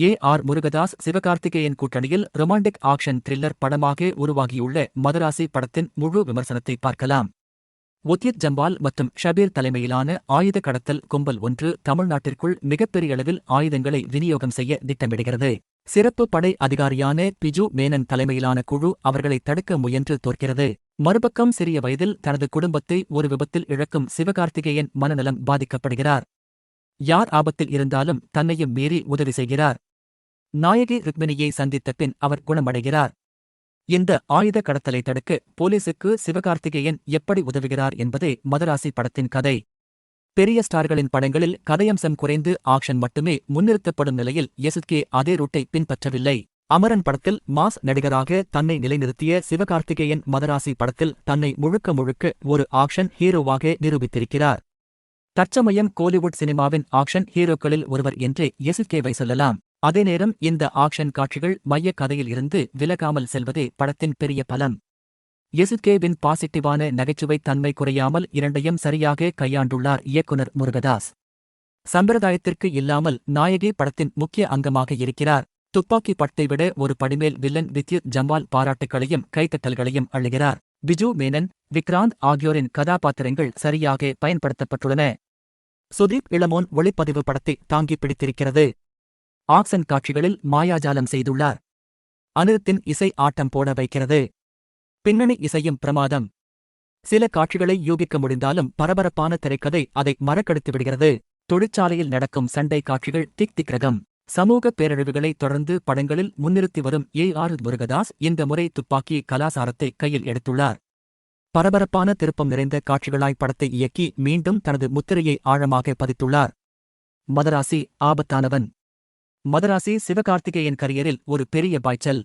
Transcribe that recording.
A R Murugadoss Sivakarthikeyan கூட்டணியில் romantic action thriller படமாக உருவாகியுள்ள மதராசி படத்தின் முழு விமர்சனத்தை பார்க்கலாம். ஒத்தியத் ஜம்பால் மற்றும் ஷபீர் தலைமையிலான ஆயுத கடத்தல் கும்பல் ஒன்று தமிழ்நாட்டிற்குள் மிகப்பெரிய அளவில் ஆயுதங்களை விநியோகம் செய்ய திட்டமிடுகிறது. சிறப்பு படை அதிகாரியான பிஜு மேனன் தலைமையிலான குழு அவர்களை தடுக்க முயன்று தோற்கிறது. மறுபக்கம் சிறிய வயதில் தனது குடும்பத்தை ஒரு விபத்தில் இழக்கும் சிவகார்த்திகேயன் மனநலம் பாதிக்கப்படுகிறார். யார் ஆபத்தில் இருந்தாலும் தன்னையும் மீறி உதவி செய்கிறார். நாயகி ருக்மிணியை சந்தித்த பின் அவர் குணமடைகிறார். இந்த ஆயுத கடத்தலை தடுக்க போலீசுக்கு சிவகார்த்திகேயன் எப்படி உதவுகிறார் என்பதே மதராசி படத்தின் கதை. பெரிய ஸ்டார்களின் படங்களில் கதையம்சம் குறைந்து ஆக்ஷன் மட்டுமே முன்னிறுத்தப்படும் நிலையில் எசுத்கே அதே ரூட்டை பின்பற்றவில்லை. அமரன் படத்தில் மாஸ் நடிகராக தன்னை நிலைநிறுத்திய சிவகார்த்திகேயன் மதராசி படத்தில் தன்னை முழுக்க முழுக்க ஒரு ஆக்ஷன் ஹீரோவாக நிரூபித்திருக்கிறார். தற்சமயம் கோலிவுட் சினிமாவின் ஆக்ஷன் ஹீரோக்களில் ஒருவர் என்றே எசுகேவை சொல்லலாம். அதே நேரம் இந்த ஆக்ஷன் காட்சிகள் மையக் கதையில் இருந்து விலகாமல் செல்வதே படத்தின் பெரிய பலம். எசுகேவின் பாசிட்டிவான நகைச்சுவை தன்மை குறையாமல் இரண்டையும் சரியாக கையாண்டுள்ளார் இயக்குனர் முருகதாஸ். சம்பிரதாயத்திற்கு இல்லாமல் நாயகி படத்தின் முக்கிய அங்கமாக இருக்கிறார். துப்பாக்கி படத்தை விட ஒரு படிமேல் வில்லன் வித்யுத் ஜம்பால் பாராட்டுகளையும் கைத்தட்டல்களையும் அள்ளுகிறார். பிஜு மேனன் விக்ராந்த் ஆகியோரின் கதாபாத்திரங்கள் சரியாக பயன்படுத்தப்பட்டுள்ளன. சுதீப் இளமோன் ஒளிப்பதிவு படத்தை தாங்கி பிடித்திருக்கிறது. ஆக்சன் காட்சிகளில் மாயாஜாலம் செய்துள்ளார். அனிருத்தின் இசை ஆட்டம் போட வைக்கிறது. பின்னணி இசையும் பிரமாதம். சில காட்சிகளை யூகிக்க முடிந்தாலும் பரபரப்பான திரைக்கதை அதை மறக்கடித்து விடுகிறது. தொழிற்சாலையில் நடக்கும் சண்டை காட்சிகள் திக் திக் ரகம். சமூக பேரழிவுகளை தொடர்ந்து படங்களில் முன்னிறுத்தி வரும் ஏ ஆர் முருகதாஸ் இந்த முறை துப்பாக்கி கலாசாரத்தை கையில் எடுத்துள்ளார். பரபரப்பான திருப்பம் நிறைந்த காட்சிகளாய் படத்தை இயக்கி மீண்டும் தனது முத்திரையை ஆழமாக பதித்துள்ளார். மதராசி ஆபத்தானவன். மதராசி சிவகார்த்திகேயன் கரியரில் ஒரு பெரிய பாய்ச்சல்.